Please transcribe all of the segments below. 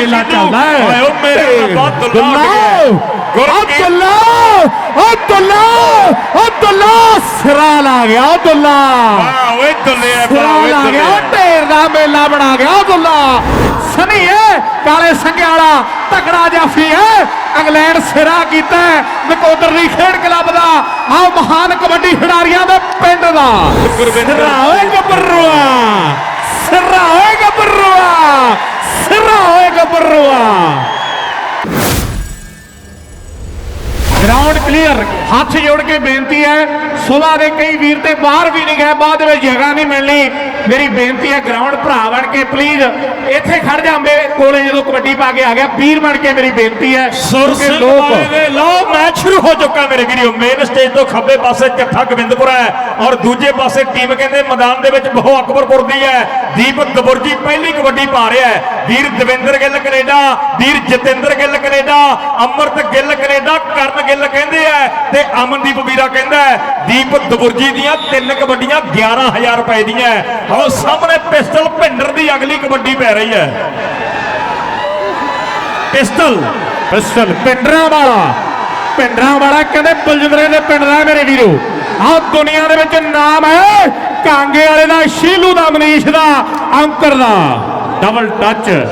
ਮੇਲਾ ਚੱਲਦਾ ਹੈ। ਓਏ ਓ ਮੇਰੇ ਰੱਬਾ ਦੁੱਲਾ ਗੁਰਕੀਰਤ ਅਬਦੁੱਲਾ ਅਬਦੁੱਲਾ ਅਬਦੁੱਲਾ ਸਿਰਾ ਲਾ ਗਿਆ ਅਬਦੁੱਲਾ। ਵਾਹ ਓਏ ਦੁੱਲੇ ਆ ਸਿਰਾ ਲਾ ਗਿਆ ਢੇਰ ਦਾ ਮੇਲਾ ਬਣਾ ਗਿਆ ਅਬਦੁੱਲਾ। ਸਨੀ ਹੈ ਕਾਲੇ ਸੰਘਿਆ ਵਾਲਾ ਤਕੜਾ ਜਾਫੀ ਹੈ ਇੰਗਲੈਂਡ ਸਿਰਾ ਕੀਤਾ ਨਕੋਦਰ ਦੀ ਖੇਡ ਕਲੱਬ ਦਾ। ਆ ਮਹਾਨ ਕਬੱਡੀ ਖਿਡਾਰੀਆਂ ਦੇ ਪਿੰਡ ਦਾ। ਗੁਰਵਿੰਦਰ ਸਿਰਾ ਓਏ ਗੱਭਰੂਆ ਸਿਰਾ ਓਏ ਗੱਭਰੂਆ। ਸਿਰਾ ਓਏ ਗੱਭਰੂਆ ਗਰਾਊਂਡ ਕਲੀਅਰ ਹੱਥ ਜੋੜ ਕੇ ਬੇਨਤੀ ਹੈ ਸੁਬਾ ਦੇ ਕਈ ਵੀਰ ਤੇ ਬਾਹਰ ਵੀ ਨਹੀਂ ਗਏ ਬਾਅਦ ਵਿੱਚ ਜਗ੍ਹਾ ਨਹੀਂ ਮਿਲਣੀ ਮੇਰੀ ਬੇਨਤੀ ਹੈ ਗਰਾਊਂਡ ਭਰਾ ਬਣ ਕੇ ਪਲੀਜ਼ ਇੱਥੇ ਖੜ ਜਾ ਮੇਰੇ ਕੋਲੇ ਜਦੋਂ ਕਬੱਡੀ ਪਾ ਕੇ ਆ ਗਿਆ ਵੀਰ ਬਣ ਕੇ ਮੇਰੀ ਬੇਨਤੀ ਹੈ ਸਿੰਘ ਲੋਕ ਲਓ ਮੈਚ ਸ਼ੁਰੂ ਹੋ ਚੁੱਕਾ ਮੇਰੇ ਵੀਰੋ। ਮੇਨ ਸਟੇਜ ਤੋਂ ਖੱਬੇ ਪਾਸੇ ਚੱਠਾ ਗੋਬਿੰਦਪੁਰਾ ਹੈ ਔਰ ਦੂਜੇ ਪਾਸੇ ਟੀਮ ਕਹਿੰਦੇ ਮੈਦਾਨ ਦੇ ਵਿੱਚ ਬਹੁ ਅਕਬਰਪੁਰ ਦੀ ਹੈ। ਦੀਪਕ ਦਬੁਰਜੀ ਪਹਿਲੀ ਕਬੱਡੀ ਪਾ ਰਿਹਾ ਹੈ। ਵੀਰ ਦਵਿੰਦਰ ਗਿੱਲ ਕੈਨੇਡਾ ਵੀਰ ਜਤਿੰਦਰ ਗਿੱਲ ਕੈਨੇਡਾ ਅਮਰਤ ਗਿੱਲ ਕੈਨੇਡਾ ਕਰਨ ਗਿੱਲ ਕਹਿੰਦੇ ਆ ਤੇ ਅਮਨਦੀਪ ਵੀਰਾ ਕਹਿੰਦਾ ਹੈ, ਦੀਪਕ ਦਬੁਰਜੀ ਦੀਆਂ ਤਿੰਨ ਕਬੱਡੀਆਂ 11000 ਰੁਪਏ ਦੀਆਂ ਆਓ ਸਾਹਮਣੇ ਪਿਸਟਲ ਭਿੰਡਰ ਦੀ ਅਗਲੀ ਕਬੱਡੀ ਪੈ ਰਹੀ ਹੈ। ਪਿਸਟਲ। ਪਿਸਟਲ ਪਿੰਡਰਾਂ ਵਾਲਾ। ਪਿੰਡਰਾਂ ਵਾਲਾ ਕਹਿੰਦੇ ਬਲਜਿੰਦਰੇ ਦੇ ਪਿੰਡ ਦਾ ਮੇਰੇ ਵੀਰੋ। ਆਹ ਦੁਨੀਆ ਦੇ ਵਿੱਚ ਨਾਮ ਹੈ ਕਾਂਗੇ ਵਾਲੇ ਦਾ, ਸ਼ੀਲੂ ਦਾ, ਮਨੀਸ਼ ਦਾ, ਅੰਕਰ ਦਾ। Double touch.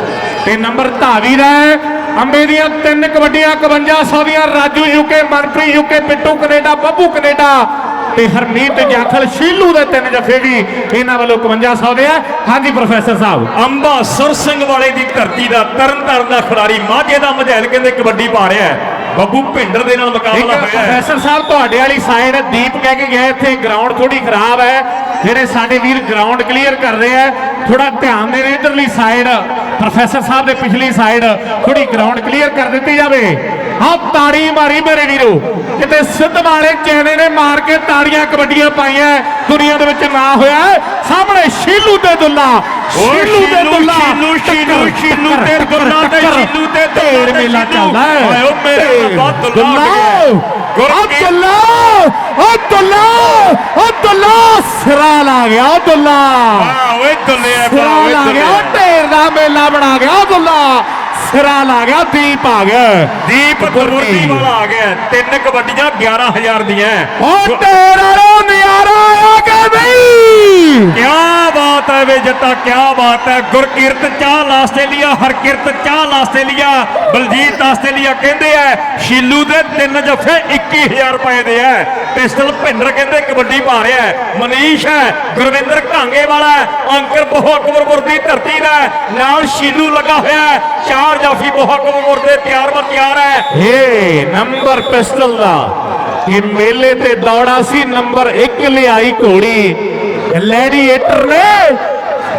ਤੇ ਨੰਬਰ ਧਾਵੀ ਦਾ ਹੈ। ਅੰਬੇ ਦੀਆਂ ਤਿੰਨ ਕਬੱਡੀਆਂ 5100 ਦੀਆਂ Raju, UK, Manpreet, UK, Pittu, Canada, Babbu, Canada ਤੇ ਹਰਮੀਤ ਜਾਖਲ ਸ਼ੀਲੂ ਦੇ ਤਿੰਨ ਜਫੇ ਵੀ ਇਹਨਾਂ ਵੱਲੋਂ 5100 ਦੇ ਆ। ਹਾਂਜੀ ਪ੍ਰੋਫੈਸਰ ਸਾਹਿਬ। ਅੰਬਾ ਸੁਰ ਸਿੰਘ ਵਾਲੇ ਦੀ ਧਰਤੀ ਦਾ ਤਰਨ ਤਾਰਨ ਦਾ ਖਿਡਾਰੀ ਮਾਝੇ ਦਾ ਮਝੈਲ ਕਹਿੰਦੇ ਕਬੱਡੀ ਪਾ ਰਿਹਾ ਹੈ। ਬੱਬੂ ਭਿੰਡਰ ਦੇ ਨਾਲ ਮੁਕਾਬਲਾ ਹੋਇਆ ਹੈ। ਪ੍ਰੋਫੈਸਰ ਸਾਹਿਬ ਤੁਹਾਡੇ ਵਾਲੀ ਸਾਈਡ ਦੀਪ ਕਹਿ ਕੇ ਗਏ ਇੱਥੇ ਗਰਾਊਂਡ ਥੋੜੀ ਖਰਾਬ ਹੈ। ਜਿਹੜੇ ਸਾਡੇ ਵੀਰ ਗਰਾਊਂਡ ਕਲੀਅਰ ਕਰ ਰਹੇ ਆ ਥੋੜਾ ਧਿਆਨ ਦੇ ਰਹੇ ਇਧਰਲੀ ਸਾਈਡ ਪ੍ਰੋਫੈਸਰ ਸਾਹਿਬ ਦੇ ਪਿਛਲੀ ਸਾਈਡ ਥੋੜੀ ਗਰਾਊਂਡ ਕਲੀਅਰ ਕਰ ਦਿੱਤੀ ਜਾਵੇ ਹਾਂ ਤਾੜੀ ਮਾਰੀ ਮੇਰੇ ਵੀਰੋ ਕਿਤੇ ਸਿੱਧ ਵਾਲੇ ਚੈਨੇ ਨੇ ਮਾਰ ਕੇ ਤਾੜੀਆਂ ਕਬੱਡੀਆਂ ਪਾਈਆਂ ਦੁਨੀਆ ਦੇ ਵਿੱਚ ਨਾ ਹੋਇਆ। ਸਾਹਮਣੇ ਸ਼ੀਲੂ ਤੇ ਦੁੱਲਾ ਸ਼ੀਲੂ ਤੇ ਦੁੱਲਾ ਸ਼ੀਲੂ, ਸ਼ੀਲੂ, ਤੇ ਦੁੱਲਾ ਤੇ। ਸ਼ੀਲੂ ਤੇ ਢੇਰ ਮੇਲਾ। ਚੱਲਦਾ ਹੈ ਓਏ ਮੇਰੇ। ਰੱਬਾ ਦੁੱਲਾ ਆ ਗਿਆ। ਅਬਦੁੱਲਾ ਅਬਦੁੱਲਾ ਸਿਰਾ ਲਾ ਗਿਆ ਅਬਦੁੱਲਾ। ਵਾਹ ਓਏ ਦੁੱਲੇ ਸਿਰਾ ਲਾ ਦੁੱਲੇ ਗਿਆ। ਢੇਰ ਦਾ ਮੇਲਾ ਬਣਾ ਗਿਆ ਅਬਦੁੱਲਾ। ਸਿਰਾ ਲਾ ਗਿਆ ਦੀਪ ਆ ਗਿਆ। ਦੀਪ ਦਬੁਰਜੀ ਵਾਲਾ ਆ ਗਿਆ। ਤਿੰਨ ਕਬੱਡੀਆਂ 11000 ਦੀਆਂ। ਓ ਢੇਰ ਵਾਲੋ ਨਜ਼ਾਰਾ ਆ ਗਿਆ। ਬਾਤ ਜੱਟਾ, ਕਿਆ ਬਾਤ ਹੈ। Gurkirat Chahal Australia Harkirat Chahal Australia Baljit Australia ਕਹਿੰਦੇ ਆ, ਸ਼ੀਲੂ ਦੇ ਤਿੰਨ ਜੱਫੇ 21000 ਰੁਪਏ ਦੇ ਆ। ਪਿਸਟਲ ਭਿੰਡਰ ਕਹਿੰਦੇ ਕਬੱਡੀ ਪਾ ਰਿਹਾ ਮਨੀਸ਼ ਹੈ, ਗੁਰਵਿੰਦਰ ਘਾਂਗੇ ਵਾਲਾ ਅੰਕਰ ਬਹੁ ਦੀ ਧਰਤੀ ਦਾ ਨਾਲ ਸ਼ੀਲੂ ਲੱਗਾ ਹੋਇਆ ਚਾਰ ਜਾਫੀ ਬਹੁ ਦੇ ਤਿਆਰ ਬਰ ਤਿਆਰ ਹੈ। ਏ ਨੰਬਰ ਪਿਸਟਲ ਦਾ। ਇਹ ਮੇਲੇ ਤੇ ਦੌੜਾ ਸੀ, ਨੰਬਰ 1 ਲਿਆਈ ਘੋੜੀ। ਗਲੈਡੀਏਟਰ ਨੇ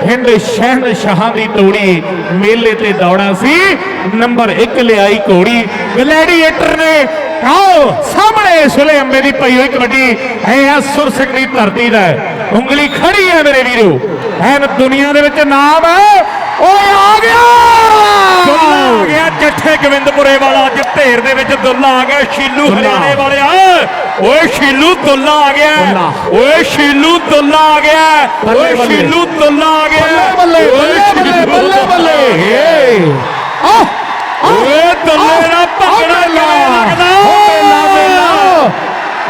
ਹਿੰਦ ਸ਼ਹਿਨ ਸ਼ਾਹਾਂ ਦੀ ਤੋੜੀ ਮੇਲੇ ਤੇ ਦੌੜਾ ਸੀ। ਨੰਬਰ 1 ਲਿਆਈ ਘੋੜੀ ਗਲੈਡੀਏਟਰ ਨੇ। ਆਓ ਸਾਹਮਣੇ ਇਸ ਵੇਲੇ ਅੰਬੇ ਦੀ ਪਈ ਹੋਈ ਕਬੱਡੀ। ਹੈ ਆ ਸੁਰ ਸਿੰਘ ਦੀ ਧਰਤੀ ਦਾ। ਉਂਗਲੀ ਖੜੀ ਹੈ ਮੇਰੇ ਵੀਰੋ। ਐਨ ਦੁਨੀਆ ਦੇ ਵਿੱਚ ਨਾਮ ਹੈ। ਓਏ ਆ ਗਿਆ! ਦੁੱਲਾ ਆ ਗਿਆ ਜੱਠੇ ਗੋਬਿੰਦਪੁਰੇ ਵਾਲਾ। ਅੱਜ ਢੇਰ ਦੇ ਵਿੱਚ ਦੁੱਲਾ ਆ ਗਿਆ। ਸ਼ੀਲੂ। ਹਰਿਆਣੇ ਵਾਲਿਆ। ਓਏ ਸ਼ੀਲੂ ਦੁੱਲਾ ਆ ਗਿਆ। ਓਏ ਸ਼ੀਲੂ ਦੁੱਲਾ ਆ ਗਿਆ। ਓਏ। ਸ਼ੀਲੂ ਦੁੱਲਾ ਆ ਗਿਆ। ਬੱਲੇ ਬੱਲੇ ਬੱਲੇ ਬੱਲੇ ਓਏ ਦੁੱਲੇ ਦਾ ਭੰਗੜਾ ਕਿਵੇਂ ਲੱਗਦਾ?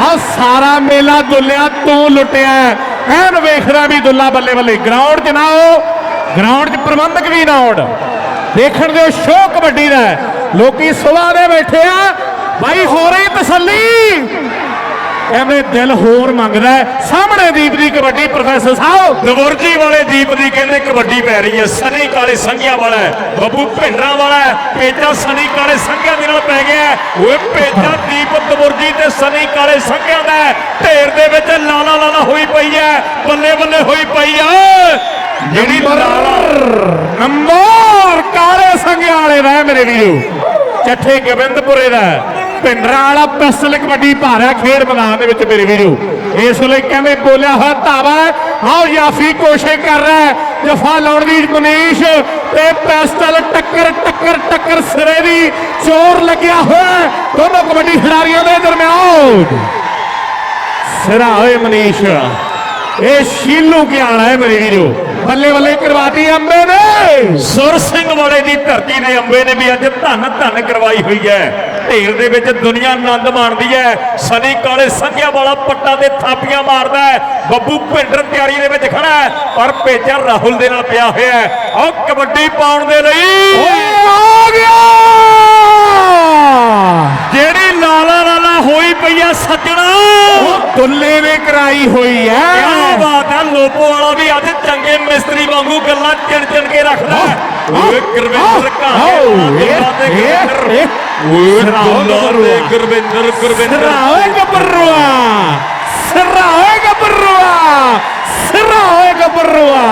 ਆ ਸਾਰਾ ਮੇਲਾ ਦੁੱਲਿਆ ਤੂੰ ਲੁੱਟਿਆ ਹੈ। ਐਨ ਵੇਖਦਾ ਵੀ ਦੁੱਲਾ ਬੱਲੇ ਬੱਲੇ। ਗਰਾਊਂਡ 'ਚ ਨਾ ਆਓ। ਗਰਾਊਂਡ 'ਚ ਪ੍ਰਬੰਧਕ ਵੀ ਨਾ ਆਉਣ। ਦੇਖਣ ਦਿਓ ਸ਼ੋਅ ਕਬੱਡੀ ਦਾ ਹੈ। ਲੋਕੀ ਸੁਲਾ ਦੇ ਬੈਠੇ ਆ। ਬਾਈ ਹੋ ਰਹੀ ਤਸੱਲੀ। ਐਵੇਂ ਦਿਲ ਹੋਰ ਮੰਗਦਾ ਹੈ। ਸਾਹਮਣੇ ਦੀਪ ਦੀ ਕਬੱਡੀ ਪ੍ਰੋਫੈਸਰ ਸਾਹਿਬ। ਦਵਰਜੀ ਵਾਲੇ ਦੀਪ ਦੀ ਕਹਿੰਦੇ ਕਬੱਡੀ ਪੈ ਰਹੀ ਹੈ। ਸਨੀ ਕਾਲੇ ਸੰਘਿਆ ਵਾਲਾ ਹੈ। ਬੱਬੂ ਭਿੰਡਰਾਂ ਵਾਲਾ ਹੈ। ਪੇਜਾ ਸਨੀ ਕਾਲੇ ਸੰਘਿਆ ਦੇ ਨਾਲ ਪੈ ਗਿਆ। ਓਏ ਪੇਜਾ ਦੀਪ ਦਵਰਜੀ ਤੇ ਸਨੀ ਕਾਲੇ ਸੰਘਿਆ ਦਾ। ਢੇਰ ਦੇ ਵਿੱਚ ਲਾਲਾ ਲਾਲਾ ਹੋਈ ਪਈ ਹੈ। ਬੱਲੇ ਬੱਲੇ ਹੋਈ ਪਈ ਹੈ ਜਿਹੜੀ ਨੰਬਰ। ਕਾਲੇ ਸੰਗਿਆ ਵਾਲੇ ਦਾ ਮੇਰੇ ਵੀਰੋ। ਚੱਠੇ ਗੋਬਿੰਦਪੁਰੇ ਦਾ ਹੈ। ਭਿੰਡਰਾਂ ਵਾਲਾ ਪਿਸਤਲ ਕਬੱਡੀ ਭਾਰਿਆ ਖੇਡ ਮੈਦਾਨ ਦੇ ਵਿੱਚ ਮੇਰੇ ਵੀਰੋ ਇਸ ਵੇਲੇ ਕਹਿੰਦੇ ਬੋਲਿਆ ਹੋਇਆ ਧਾਵਾ ਹੈ। ਯਾਫੀ ਕੋਸ਼ਿਸ਼ ਕਰ ਰਿਹਾ ਹੈ ਜਫਾ ਲਾਉਣ ਦੀ ਮਨੀਸ਼ ਤੇ ਪਿਸਤਲ ਟੱਕਰ ਟੱਕਰ ਟੱਕਰ ਸਿਰੇ ਦੀ ਚੋਰ ਲੱਗਿਆ ਹੋਇਆ ਹੈ। ਦੋਨੋਂ ਕਬੱਡੀ ਖਿਡਾਰੀਆਂ ਦੇ ਦਰਮਿਆਨ ਸਿਰਾ ਹੋਏ ਮਨੀਸ਼, ਇਹ ਸ਼ੀਲੂ ਕੀ ਹੈ ਮੇਰੇ ਵੀਰੋ ਬੱਲੇ ਬੱਲੇ ਕਰਵਾਤੀ ਅੰਬੇ ਨੇ ਸੁਰ ਸਿੰਘ ਵਾਲੇ ਦੀ ਧਰਤੀ ਦੇ ਅੰਬੇ ਨੇ ਵੀ ਅੱਜ ਧੰਨ ਧੰਨ ਕਰਵਾਈ ਹੋਈ ਹੈ। ਢੇਰ ਦੇ ਵਿੱਚ ਦੁਨੀਆ ਆਨੰਦ ਮਾਣਦੀ ਹੈ। ਸਨੀ ਕਾਲੇ ਸੰਘਿਆ ਵਾਲਾ ਪੱਟਾ ਤੇ ਥਾਪੀਆਂ ਮਾਰਦਾ ਹੈ। ਬੱਬੂ ਭਿੰਡਰ ਤਿਆਰੀ ਦੇ ਵਿੱਚ ਖੜਾ ਹੈ। ਪਰ ਭੇਜਾ ਰਾਹੁਲ ਦੇ ਨਾਲ ਪਿਆ ਹੋਇਆ ਹੈ। ਉਹ ਕਬੱਡੀ ਪਾਉਣ ਦੇ ਲਈ। ਆ ਗਿਆ! ਜਿਹੜੀ ਲਾਲਾ ਲਾਲਾ ਹੋਈ ਪਈ ਆ ਦੁੱਲੇ ਨੇ ਕਰਾਈ ਹੋਈ ਕਿਆ ਹੈ ਬਾਤ ਹੈ ਲੋਪੋ ਵਾਲਾ ਵੀ ਅੱਜ ਚੰਗੇ ਮਿਸਤਰੀ ਵਾਂਗੂ ਗੱਲਾਂ ਚਿਣ ਚਿਣ ਕੇ ਰੱਖਦਾ ਹੈ। ਓਏ ਗੁਰਵਿੰਦਰ ਆਓ, ਕਾਹੇ ਇਹ, ਦੁੱਲਾ ਤੇ ਇਹ, ਗੁਰਵਿੰਦਰ ਇਹ। ਓਏ ਸਿਰਾਓ ਦੁੱਲਾ ਤੇ ਗੱਭਰੂਆ। ਗੁਰਵਿੰਦਰ ਗੁਰਵਿੰਦਰ ਸਿਰਾ ਓਏ ਗੱਭਰੂਆ ਸਿਰਾ ਓਏ ਗੱਭਰੂਆ ਸਿਰਾ ਓਏ ਗੱਭਰੂਆ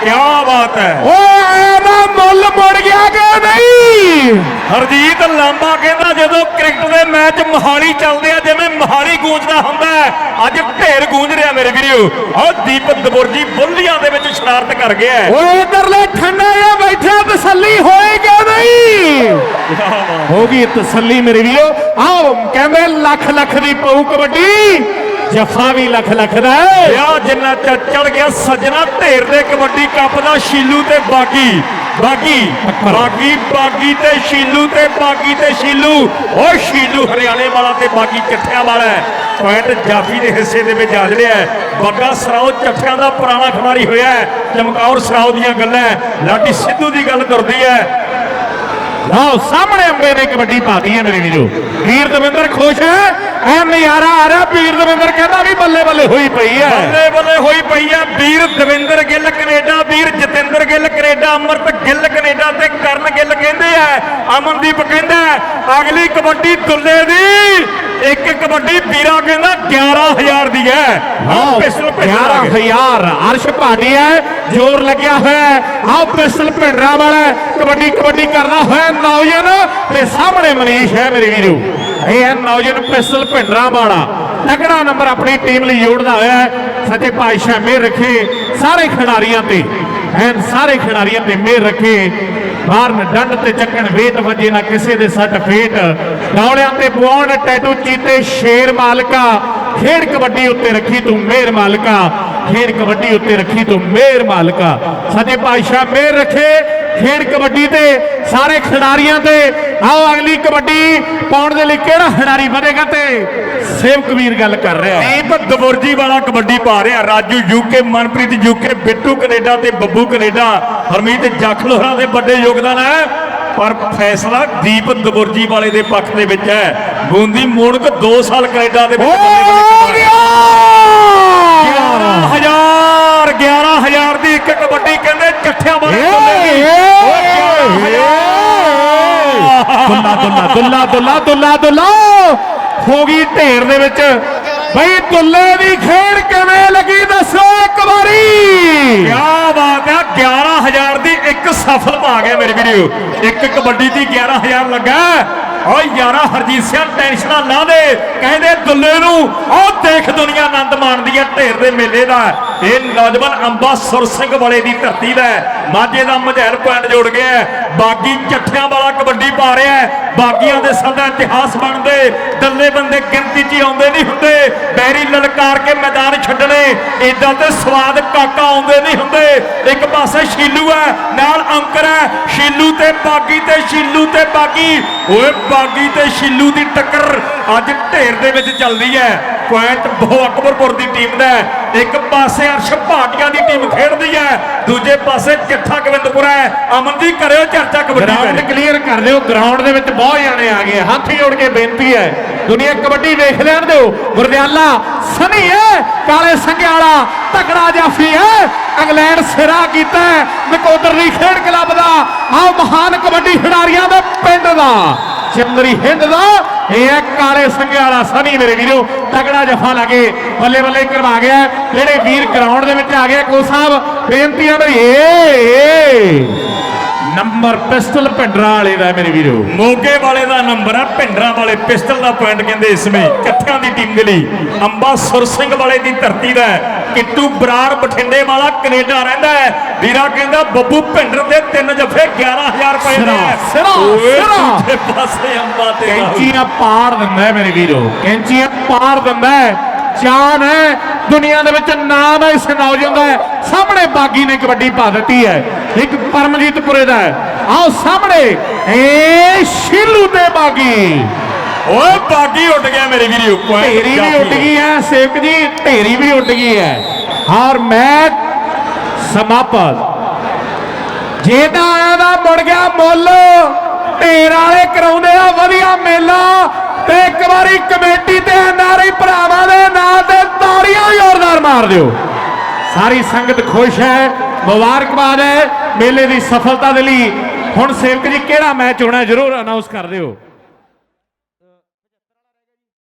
ਕਿਆ ਬਾਤ ਹੈ ਓਏ ਇਹਦਾ ਮੁੱਲ ਮੁੜ ਗਿਆ ਕਿ ਨਹੀਂ ਹਰਜੀਤ ਲਾਂਬਾ ਕਹਿੰਦਾ ਜਦੋਂ ਕ੍ਰਿਕਟ ਦੇ ਮੈਚ ਮਹਾਲੀ ਚੱਲਦੇ ਆ ਜਿਵੇਂ ਮਹਾਲੀ ਗੂੰਜਦਾ ਹੁੰਦਾ ਅੱਜ ਢੇਰ ਗੂੰਜ ਰਿਹਾ ਮੇਰੇ ਵੀਰੋ। ਆਹ ਦੀਪਕ ਦਬੁਰਜੀ ਬੁੱਲੀਆਂ ਦੇ ਵਿੱਚ ਸ਼ਰਾਰਤ ਕਰ ਗਿਆ ਓਏ ਇਧਰਲੇ ਠੰਡਾ ਜਿਹਾ ਬੈਠਿਆ ਤਸੱਲੀ ਹੋਏ ਕਿ ਨਹੀਂ? ਹੋ ਗਈ ਤਸੱਲੀ ਮੇਰੇ ਵੀਰੋ। ਆਓ ਕਹਿੰਦੇ ਲੱਖ ਲੱਖ ਦੀ ਪਊ ਕਬੱਡੀ। ਜਫਾ ਵੀ ਲੱਖ ਲੱਖ ਦਾ ਵਿਆਹ ਜਿੰਨਾ ਚੜ ਗਿਆ ਸੱਜਣਾ ਢੇਰ ਦੇ ਕਬੱਡੀ ਕੱਪ ਦਾ ਸ਼ੀਲੂ ਤੇ ਬਾਗੀ। ਬਾਗੀ ਬਾਗੀ ਬਾਗੀ ਤੇ ਸ਼ੀਲੂ ਤੇ ਬਾਗੀ ਤੇ ਸ਼ੀਲੂ। ਉਹ ਸ਼ੀਲੂ ਹਰਿਆਣੇ ਵਾਲਾ ਤੇ ਬਾਗੀ ਚੱਠਿਆਂ ਵਾਲਾ ਪੁਆਇੰਟ ਜਾਫੀ ਦੇ ਹਿੱਸੇ ਦੇ ਵਿੱਚ ਆ ਜੜਿਆ ਹੈ। ਬੱਗਾ ਸਰਾਓ ਚੱਠਿਆਂ ਦਾ ਪੁਰਾਣਾ ਖਿਡਾਰੀ ਹੋਇਆ ਚਮਕੌਰ ਸਰਾਓ ਦੀਆਂ ਗੱਲਾਂ। ਲਾਡੀ ਸਿੱਧੂ ਦੀ ਗੱਲ ਕਰਦੀ ਹੈ। ਲਓ ਸਾਹਮਣੇ ਅੰਬੇ ਨੇ ਕਬੱਡੀ ਪਾਤੀ ਹੈ ਮੇਰੇ ਵੀਰੋ ਵੀਰ ਦਵਿੰਦਰ ਖੁਸ਼ ਹੈ। ਐ ਨਜ਼ਾਰਾ ਆ ਰਿਹਾ ਵੀਰ ਦਵਿੰਦਰ ਕਹਿੰਦਾ ਵੀ ਬੱਲੇ ਬੱਲੇ ਹੋਈ ਪਈ ਹੈ ਬੱਲੇ ਬੱਲੇ ਹੋਈ ਪਈ ਆ ਵੀਰ ਦਵਿੰਦਰ ਗਿੱਲ ਕੈਨੇਡਾ ਵੀਰ ਜਤਿੰਦਰ ਗਿੱਲ ਕੈਨੇਡਾ ਅਮਰਤ ਗਿੱਲ ਕੈਨੇਡਾ ਤੇ ਕਰਨ ਗਿੱਲ ਕਹਿੰਦੇ ਆ ਅਮਨਦੀਪ ਕਹਿੰਦਾ ਅਗਲੀ ਕਬੱਡੀ ਦੁੱਲੇ ਦੀ ਇੱਕ ਕਬੱਡੀ ਵੀਰਾ ਕਹਿੰਦਾ 11000 ਦੀ ਹੈ ਆਹ ਪਿਸਟਲ ਭੇਜਣਾ 11000 ਅਰਸ਼ ਭਾਟੀਆ ਜੋਰ ਲੱਗਿਆ ਹੋਇਆ ਹੈ। ਆਓ ਪਿਸਟਲ ਭਿੰਡਰਾ ਵਾਲਾ ਹੈ। ਕਬੱਡੀ ਕਬੱਡੀ ਕਰਦਾ ਹੋਇਆ ਨੌਜਨ ਤੇ ਸਾਹਮਣੇ ਮਨੀਸ਼ ਹੈ ਮੇਰੇ ਵੀਰੋ। ਇਹ ਹੈ ਨੌਜਨ ਪਿਸਟਲ ਭਿੰਡਰਾ ਵਾਲਾ। ਤਕੜਾ ਨੰਬਰ ਆਪਣੀ ਟੀਮ ਲਈ ਜੋੜਦਾ ਹੋਇਆ ਹੈ। ਸੱਚੇ ਪਾਤਸ਼ਾਹ ਮੇਰ ਰੱਖੇ। ਸਾਰੇ ਖਿਡਾਰੀਆਂ ਤੇ, ਐਨ ਸਾਰੇ ਖਿਡਾਰੀਆਂ ਤੇ ਮੇਰ ਰੱਖੇ। ਮਾਰਨ ਡੰਡ ਤੇ ਚੱਕਣ ਵੇਤ ਵੱਜੇ ਨਾ ਕਿਸੇ ਦੇ ਸੱਟ ਫੇਟ। ਡੌਲਿਆਂ ਤੇ ਪਵਾਉਣ ਟੈਟੂ ਚੀਤੇ ਸ਼ੇਰ ਮਾਲਕਾ। ਖੇਡ ਕਬੱਡੀ ਉੱਤੇ ਰੱਖੀ ਤੂੰ ਮੇਰ ਮਾਲਕਾ। ਖੇਡ ਕਬੱਡੀ ਉੱਤੇ ਰੱਖੀ ਤੂੰ ਮੇਰ ਮਾਲਕਾ। ਸੱਚੇ ਪਾਤਸ਼ਾਹ ਮੇਰ ਰੱਖੇ। ਖੇਡ ਕਬੱਡੀ ਤੇ ਸਾਰੇ ਖਿਡਾਰੀਆਂ ਤੇ। ਆਓ ਅਗਲੀ ਕਬੱਡੀ ਪਾਉਣ ਦੇ ਲਈ ਕਿਹੜਾ ਖਿਡਾਰੀ ਵਧੇਗਾ ਤੇ? ਸੇਵਕ ਵੀਰ ਗੱਲ ਕਰ ਰਿਹਾ। ਹੈ ਦੀਪ ਦਬੁਰਜੀ ਵਾਲਾ ਕਬੱਡੀ ਪਾ ਰਿਹਾ। Raju UK Manpreet UK Bittu Canada ਤੇ ਬੱਬੂ ਕੈਨੇਡਾ। ਹਰਮੀਤ ਜਾਖਲ ਹੋਰਾਂ ਦੇ ਵੱਡੇ ਯੋਗਦਾਨ ਹੈ। ਪਰ ਫੈਸਲਾ ਦੀਪ ਦਬੁਰਜੀ ਵਾਲੇ ਦੇ ਪੱਖ ਦੇ ਵਿੱਚ ਹੈ। ਬੂੰਦੀ ਮੋੜਕ 2 ਸਾਲ ਕੈਨੇਡਾ ਦੇ ਵਿੱਚ ਹੋ ਗਿਆ! 11000 11000 ਦੀ ਇੱਕ ਕਬੱਡੀ ਕਹਿੰਦੇ ਚੱਠਿਆਂ ਵਾਲੇ ਚੱਲੇਗੀ ਦੁੱਲਾ ਦੁੱਲਾ ਦੁੱਲਾ ਦੁੱਲਾ। ਦੁੱਲਾ ਹੋ ਗਈ ਢੇਰ ਦੇ ਵਿੱਚ। ਬਈ ਦੁੱਲੇ ਦੀ ਖੇਡ ਕਿਵੇਂ ਲੱਗੀ ਦੱਸੋ ਇੱਕ ਵਾਰੀ? ਕਿਆ ਬਾਤ ਹੈ 11000 ਦੀ ਇੱਕ ਸਫਲ ਪਾ ਗਿਆ ਮੇਰੇ ਵੀਡੀਓ ਇੱਕ ਕਬੱਡੀ ਦੀ 11000 ਲੱਗਾ ਓ ਯਾਰਾ, ਹਰਜੀਤ ਸਿੰਘ ਟੈਨਸ਼ਨਾਂ ਨਾ ਦੇ। ਕਹਿੰਦੇ ਦੁੱਲੇ ਨੂੰ, ਉਹ ਦੇਖ ਦੁਨੀਆ ਆਨੰਦ ਮਾਣਦੀ ਹੈ ਢੇਰ ਦੇ ਮੇਲੇ ਦਾ। ਇਹ ਨੌਜਵਾਨ ਅੰਬਾ ਸਿੰਘ ਵਾਲੇ ਦੀ ਧਰਤੀ ਦਾ ਮਾਝੇ ਦਾ ਮਝੈਲ ਪੁਆਇੰਟ ਜੋੜ ਗਿਆ ਬਾਗੀ ਚੱਠਿਆਂ ਵਾਲਾ ਕਬੱਡੀ ਪਾ ਰਿਹਾ ਬਾਗੀਆਂ ਦੇ ਸਦਾ ਇਤਿਹਾਸ ਬਣਦੇ, ਦੱਲੇ ਬੰਦੇ ਗਿਣਤੀ 'ਚ ਆਉਂਦੇ ਨਹੀਂ ਹੁੰਦੇ। ਬੈਰੀ ਲਲਕਾਰ ਕੇ ਮੈਦਾਨ ਛੱਡਣੇ ਇਦਾਂ ਤੇ ਸਵਾਦ ਕਾਕਾ ਆਉਂਦੇ ਨਹੀਂ ਹੁੰਦੇ। ਇੱਕ ਪਾਸੇ ਸ਼ੀਲੂ ਹੈ, ਨਾਲ ਅੰਕਰ ਹੈ। ਸ਼ੀਲੂ ਤੇ ਬਾਗੀ ਤੇ ਸ਼ੀਲੂ ਤੇ ਬਾਗੀ। ਓਏ ਬਾਗੀ ਤੇ ਸ਼ੀਲੂ ਦੀ ਟੱਕਰ। ਅੱਜ ਢੇਰ ਦੇ ਵਿੱਚ ਚੱਲਦੀ ਹੈ। ਪੁਆਇੰਟ ਬਹੁ ਅਕਬਰਪੁਰ ਦੀ ਟੀਮ ਦਾ। ਇੱਕ ਪਾਸੇ ਅਰਸ਼ ਭਾਟੀਆਂ ਦੀ ਟੀਮ ਖੇਡਦੀ ਹੈ। ਦੂਜੇ ਪਾਸੇ ਚੱਠਾ ਗੋਬਿੰਦਪੁਰਾ ਹੈ। ਅਮਨ ਜੀ ਕਰਿਓ ਚਰਚਾ ਕਬੱਡੀ ਗਰਾਊਂਡ ਕਲੀਅਰ ਕਰ ਦਿਓ। ਗਰਾਊਂਡ ਦੇ ਵਿੱਚ ਬਹੁਤ ਜਾਣੇ ਆ ਗਏ ਹੱਥ ਜੋੜ ਕੇ ਬੇਨਤੀ ਹੈ। ਦੁਨੀਆ ਕਬੱਡੀ ਵੇਖ ਲੈਣ ਦਿਓ। ਗੁਰਦਿਆਲਾ ਸਨੀ ਹੈ। ਕਾਲੇ ਸੰਘਿਆ ਵਾਲਾ ਤਕੜਾ ਜਾਫੀ ਹੈ। ਇੰਗਲੈਂਡ ਸਿਰਾ ਕੀਤਾ ਨਕੋਦਰ ਦੀ ਖੇਡ ਕਲੱਬ ਦਾ। ਆਹ ਮਹਾਨ ਕਬੱਡੀ ਖਿਡਾਰੀਆਂ ਦੇ ਪਿੰਡ ਦਾ। ਚੰਦਰੀ ਹਿੰਦ ਦਾ, ਇਹ ਹੈ ਕਾਲੇ ਸੰਘਿਆਲਾ ਸਨੀ ਮੇਰੇ ਵੀਰੋ। ਤਕੜਾ ਜਫਾ ਲਾਗੇ ਬੱਲੇ ਬੱਲੇ ਕਰਵਾ ਗਿਆ। ਜਿਹੜੇ ਵੀਰ ਗਰਾਊਂਡ ਦੇ ਵਿੱਚ ਆ ਗਏ ਕੋ ਸਾਹਿਬ ਬੇਨਤੀਆਂ ਮੇਰੀ ਏ। ਨੰਬਰ ਪਿਸਟਲ ਭਿੰਡਰਾਂ ਵਾਲੇ ਦਾ ਮੇਰੇ ਵੀਰੋ। ਮੋਗੇ ਵਾਲੇ ਦਾ ਨੰਬਰ ਹੈ ਭਿੰਡਰਾਂ ਵਾਲੇ ਪਿਸਟਲ ਦਾ ਪੁਆਇੰਟ ਕਹਿੰਦੇ ਇਸਮੇ ਇਕੱਠਿਆਂ ਦੀ ਟੀਮ ਦੇ ਲਈ। ਅੰਬਾ ਸੁਰ ਸਿੰਘ ਵਾਲੇ ਦੀ ਧਰਤੀ ਦਾ। ਕਿੱਟੂ ਬਰਾੜ ਬਠਿੰਡੇ ਵਾਲਾ ਕੈਨੇਡਾ ਰਹਿੰਦਾ ਹੈ। ਵੀਰਾ ਕਹਿੰਦਾ ਬੱਬੂ ਭਿੰਡਰ ਦੇ ਤਿੰਨ ਜਫੇ 11000 ਰੁਪਏ ਦੇ। ਸਿਰਾ, ਸਿਰਾ, ਪਾਸੇ ਅੰਬਾ ਤੇ। ਕੈਂਚੀਆਂ ਪਾੜ ਦਿੰਦਾ ਮੇਰੇ ਵੀਰੋ। ਕੈਂਚੀਆਂ ਪਾੜ ਦਿੰਦਾ ਪਹਿਚਾਨ ਹੈ। ਦੁਨੀਆ ਦੇ ਵਿੱਚ ਨਾਮ ਹੈ ਇਸ ਨੌਜਵਾਨ ਦਾ ਸਾਹਮਣੇ ਬਾਗੀ ਨੇ ਕਬੱਡੀ ਪਾ ਦਿੱਤੀ ਹੈ। ਇੱਕ ਪਰਮਜੀਤਪੁਰੇ ਦਾ ਹੈ। ਆਓ ਸਾਹਮਣੇ ਏ ਸ਼ੀਲੂ ਤੇ ਬਾਗੀ। ਓਏ ਬਾਗੀ ਉੱਡ ਗਿਆ ਮੇਰੇ ਵੀਡੀਓ ਢੇਰੀ ਵੀ ਉੱਡ ਗਈ ਹੈ ਸੇਵਕ ਜੀ ਢੇਰੀ ਵੀ ਉੱਡ ਗਈ ਹੈ। ਔਰ ਮੈਚ ਸਮਾਪਤ। ਜਿਹਦਾ ਆਇਆ ਦਾ ਮੁੜ ਗਿਆ ਮੁੱਲ। ਢੇਰ ਵਾਲੇ ਕਰਾਉਂਦੇ ਆ ਵਧੀਆ ਮੇਲਾ। ਤੇ ਇੱਕ ਵਾਰੀ ਕਮੇਟੀ ਤੇ ਨਾਰੀ ਭਰਾਵਾਂ ਦੇ ਨਾਂ ਤੇ ਤਾੜੀਆਂ ਜ਼ੋਰਦਾਰ ਮਾਰ ਦਿਓ। ਸਾਰੀ ਸੰਗਤ ਖੁਸ਼ ਹੈ, ਮੁਬਾਰਕਬਾਦ ਹੈ, ਮੇਲੇ ਦੀ ਸਫਲਤਾ ਦੇ ਲਈ ਹੁਣ ਸੇਵਕ ਜੀ ਕਿਹੜਾ ਮੈਚ ਹੋਣਾ ਜਰੂਰ ਅਨਾਉਂਸ ਕਰ ਦਿਓ।